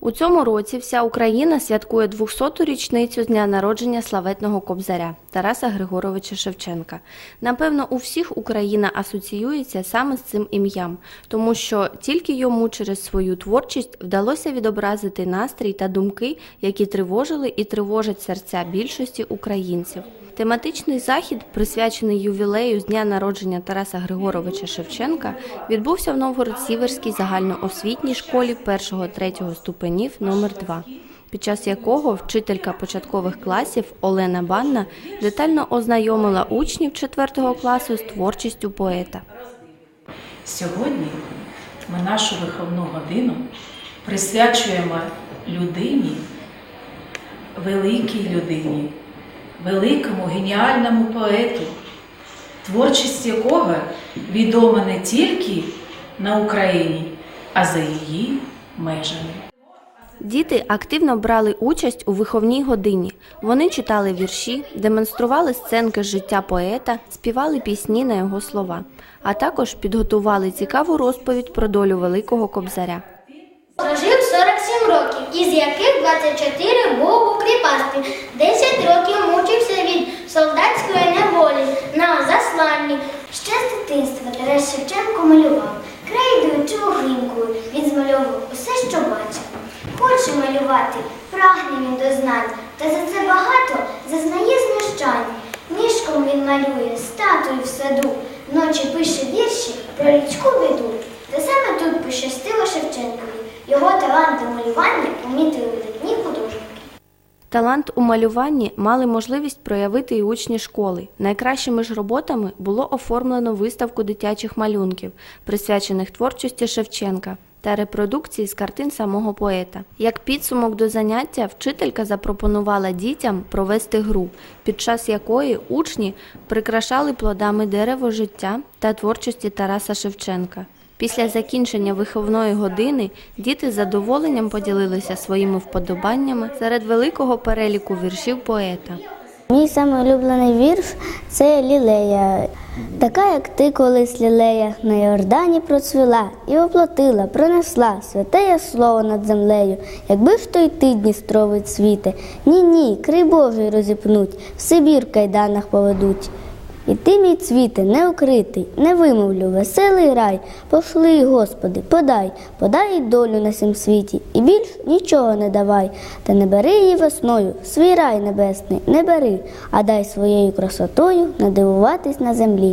У цьому році вся Україна святкує 200-ту річницю з дня народження славетного кобзаря Тараса Григоровича Шевченка. Напевно, у всіх Україна асоціюється саме з цим ім'ям, тому що тільки йому через свою творчість вдалося відобразити настрій та думки, які тривожили і тривожать серця більшості українців. Тематичний захід, присвячений ювілею з дня народження Тараса Григоровича Шевченка, відбувся в Новгород-Сіверській загальноосвітній школі 1-3 ступенів номер 2 під час якого вчителька початкових класів Олена Банна детально ознайомила учнів 4 класу з творчістю поета. Сьогодні ми нашу виховну годину присвячуємо людині, великій людині, великому геніальному поету, творчість якого відома не тільки на Україні, а за її межами. Діти активно брали участь у виховній годині. Вони читали вірші, демонстрували сценки з життя поета, співали пісні на його слова, а також підготували цікаву розповідь про долю великого кобзаря. Прожив 47 років, із яких 24 Шевченко малював. Крейдою чи огринкою він змальовував усе, що бачив. Хоче малювати, прагне він до та за це багато зазнає знущань. Ніжком він малює, статую в саду, ночі пише вірші про людську біду. Та саме тут пощастило Шевченкові. Його талант до малювання помітили. Талант у малюванні мали можливість проявити і учні школи. Найкращими ж роботами було оформлено виставку дитячих малюнків, присвячених творчості Шевченка та репродукції з картин самого поета. Як підсумок до заняття, вчителька запропонувала дітям провести гру, під час якої учні прикрашали плодами дерево життя та творчості Тараса Шевченка. Після закінчення виховної години діти з задоволенням поділилися своїми вподобаннями серед великого переліку віршів поета. Мій самий улюблений вірш це Лілея. Така, як ти колись лілея, на Йордані процвіла і оплотила, пронесла святеє слово над землею. Якби ж то й ти, Дністровий цвіте, ні, ні, крий Божий розіпнуть, в Сибір в кайданах поведуть. І ти, мій цвіте, не укритий, не вимовлю, веселий рай, пошли, Господи, подай, подай долю на сім світі, і більш нічого не давай, та не бери її весною, свій рай небесний, не бери, а дай своєю красотою надивуватись на землі.